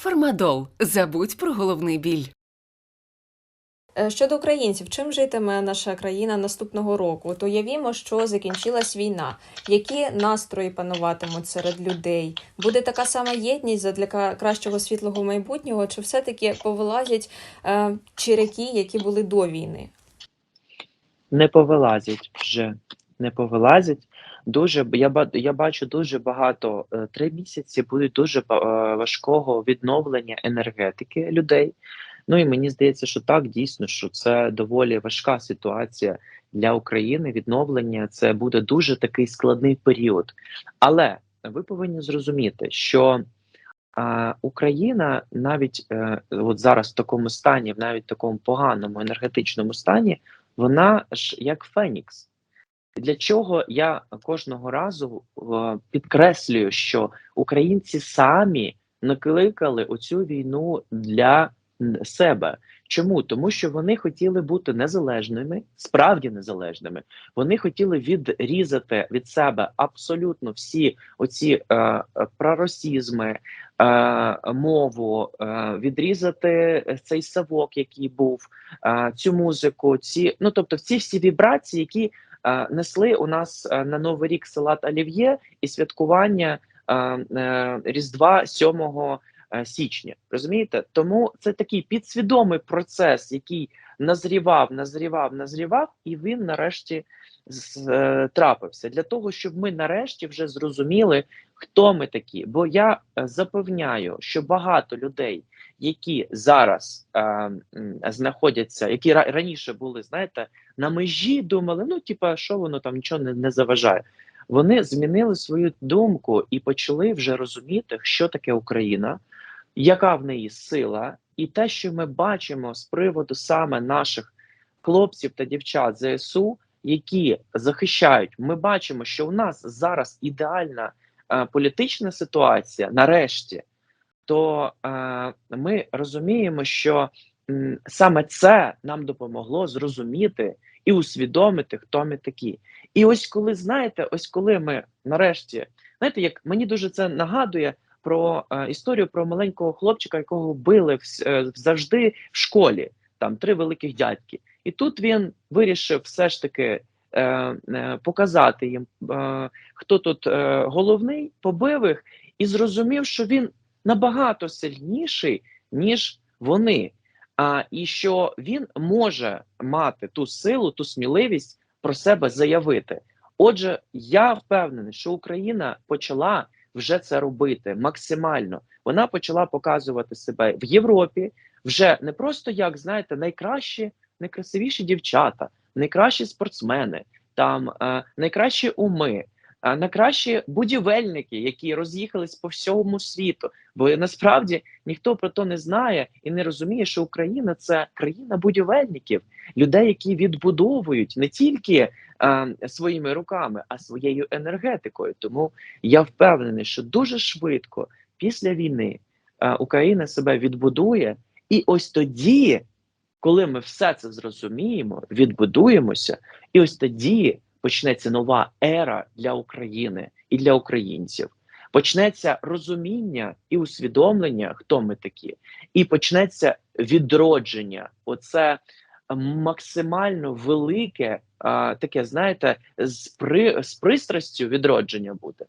Фармадол. Забудь про головний біль. Е, Щодо українців, чим житиме наша країна наступного року? От уявімо, що закінчилась війна. Які настрої пануватимуть серед людей? Буде така сама єдність задля кращого світлого майбутнього, чи все-таки повилазять е, черяки, які були до війни? не повилазять вже, не повилазять. Дуже я я бачу дуже багато. е, Три місяці будуть дуже е, важкого відновлення енергетики людей. Ну і мені здається, що так дійсно, що це доволі важка ситуація для України. Відновлення це буде дуже такий складний період. Але ви повинні зрозуміти, що а, Україна навіть е, от зараз в такому стані, в навіть такому поганому енергетичному стані, вона ж як Фенікс. Для чого я кожного разу підкреслюю, що українці самі накликали оцю війну для себе. Чому? Тому що вони хотіли бути незалежними, справді незалежними. Вони хотіли відрізати від себе абсолютно всі оці е, е, проросізми, е, мову, е, відрізати цей савок, який був, е, цю музику, ці ну тобто, ці всі вібрації, які несли у нас е, на новий рік салат Олів'є і святкування е, е, Різдва 7 е, січня. Розумієте? Тому це такий підсвідомий процес, який назрівав, назрівав, назрівав, і він нарешті е, трапився для того, щоб ми нарешті вже зрозуміли, хто ми такі. Бо я е, запевняю, що багато людей, які зараз е, знаходяться, які раніше були, знаєте, на межі, думали, ну типа, що воно там нічого не, не заважає. Вони змінили свою думку і почали вже розуміти, що таке Україна, яка в неї сила, і те, що ми бачимо з приводу саме наших хлопців та дівчат ЗСУ, які захищають. Ми бачимо, що у нас зараз ідеальна е, політична ситуація, нарешті, то е, ми розуміємо, що м, саме це нам допомогло зрозуміти і усвідомити, хто ми такі. І ось коли знаєте, ось коли ми нарешті, знаєте, як мені дуже це нагадує про е, історію про маленького хлопчика, якого били е, завжди в школі, там три великих дядьки. І тут він вирішив все ж таки е, е, показати їм, е, хто тут е, головний, побив їх, і зрозумів, що він набагато сильніший, ніж вони. А, і що він може мати ту силу, ту сміливість про себе заявити. Отже, я впевнений, що Україна почала вже це робити максимально. Вона почала показувати себе в Європі вже не просто як знаєте, найкращі, найкрасивіші дівчата, найкращі спортсмени, там е, найкращі уми, найкращі будівельники, які роз'їхались по всьому світу. Бо насправді ніхто про то не знає і не розуміє, що Україна це країна будівельників, людей, які відбудовують не тільки е, своїми руками, а своєю енергетикою. Тому я впевнений, що дуже швидко після війни е, Україна себе відбудує, і ось тоді, коли ми все це зрозуміємо, відбудуємося, і ось тоді почнеться нова ера для України і для українців. Почнеться розуміння і усвідомлення, хто ми такі, і почнеться відродження. Оце максимально велике, а, таке, знаєте, з, при, з пристрастю відродження буде.